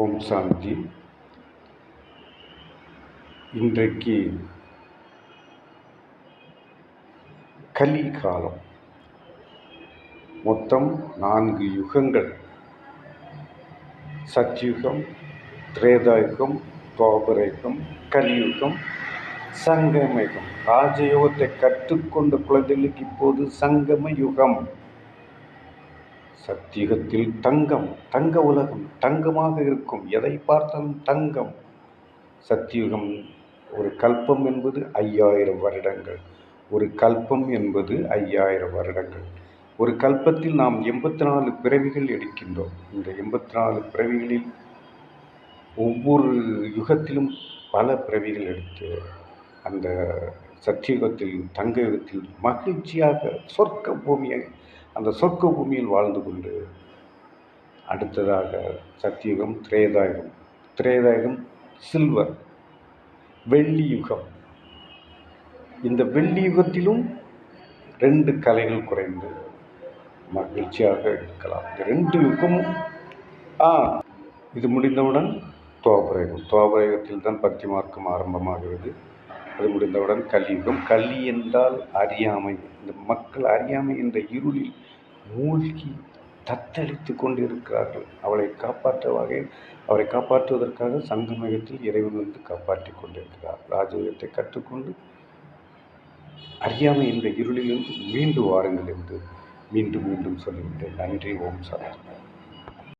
ஓம் சாந்தி இன்றைக்கு கலி காலம் மொத்தம் நான்கு யுகங்கள். சத்யுகம் திரேதாயுகம் துவாபரயுகம் கலியுகம் சங்கமயுகம். ராஜயோகத்தை கற்றுக்கொண்ட குழந்தைகளுக்கு இப்போது சங்கம யுகம். சத்தியுகத்தில் தங்கம் தங்க உலகம் தங்கமாக இருக்கும். எதை பார்த்தாலும் தங்கம். சத்தியுகம் ஒரு கல்பம் என்பது ஐயாயிரம் வருடங்கள். ஒரு கல்பம் என்பது ஐயாயிரம் வருடங்கள். ஒரு கல்பத்தில் நாம் எண்பத்தி நாலு பிறவிகள் எடுக்கின்றோம். இந்த எண்பத்தி நாலு பிறவிகளில் ஒவ்வொரு யுகத்திலும் பல பிறவிகள் எடுத்து அந்த சத்தியுகத்தில் தங்க யுகத்தில் மகிழ்ச்சியாக சொர்க்க பூமியை அந்த சொர்க்க பூமியில் வாழ்ந்து கொண்டு அடுத்ததாக சத்தியுகம் திரேதாயுகம். திரேதாயுகம் சில்வர். வெள்ளி யுகம் இந்த வெள்ளி யுகத்திலும் ரெண்டு கலைகள் குறைந்து மகிழ்ச்சியாக இருக்கலாம். இந்த ரெண்டு யுகமும் ஆ இது முடிந்தவுடன் துவாபரயுகம். துவாபரயுகத்தில் தான் பக்தி மார்க்கம் ஆரம்பமாகிறது. அது முடிந்தவுடன் கலியுகம். கலி என்றால் அறியாமை. இந்த மக்கள் அறியாமை என்ற இருளில் மூழ்கி தத்தளித்து கொண்டிருக்கிறார்கள். அவளை காப்பாற்ற வகையில் அவரை காப்பாற்றுவதற்காக சங்கமயத்தில் இறைவன் வந்து காப்பாற்றி கொண்டிருக்கிறார். ராஜயோகத்தை கற்றுக்கொண்டு அறியாமை என்ற இருளிலிருந்து மீண்டு வாருங்கள் என்று மீண்டும் மீண்டும் சொல்லிவிட்டேன். நன்றி ஓம் சார்